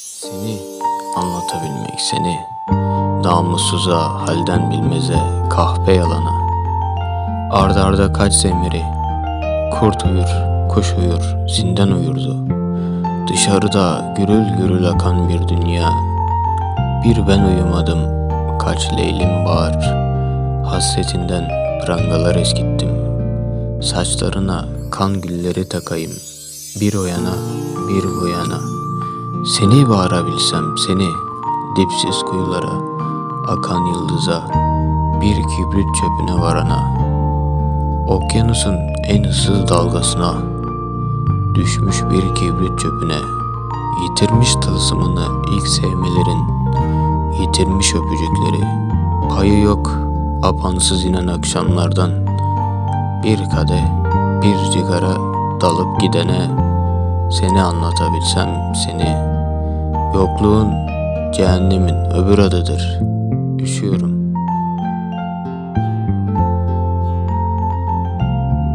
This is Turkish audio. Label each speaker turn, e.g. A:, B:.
A: Seni anlatabilmek seni Namussuza halden bilmeze kahpe yalana. Arda arda kaç zemiri Kurt uyur, kuş uyur, zindan uyurdu. Dışarıda gürül gürül akan bir dünya. Bir ben uyumadım, kaç leylim var. Hasretinden prangalar eskittim. Saçlarına kan gülleri takayım. Bir o bir bu yana Seni bağırabilsem seni Dipsiz kuyulara Akan yıldıza Bir kibrit çöpüne varana Okyanusun en ıssız dalgasına Düşmüş bir kibrit çöpüne Yitirmiş tılsımını ilk sevmelerin Yitirmiş öpücükleri. Payı yok apansız inen akşamlardan Bir kadeh bir cigara dalıp gidene Seni anlatabilsem seni. Yokluğun cehennemin öbür adıdır. Üşüyorum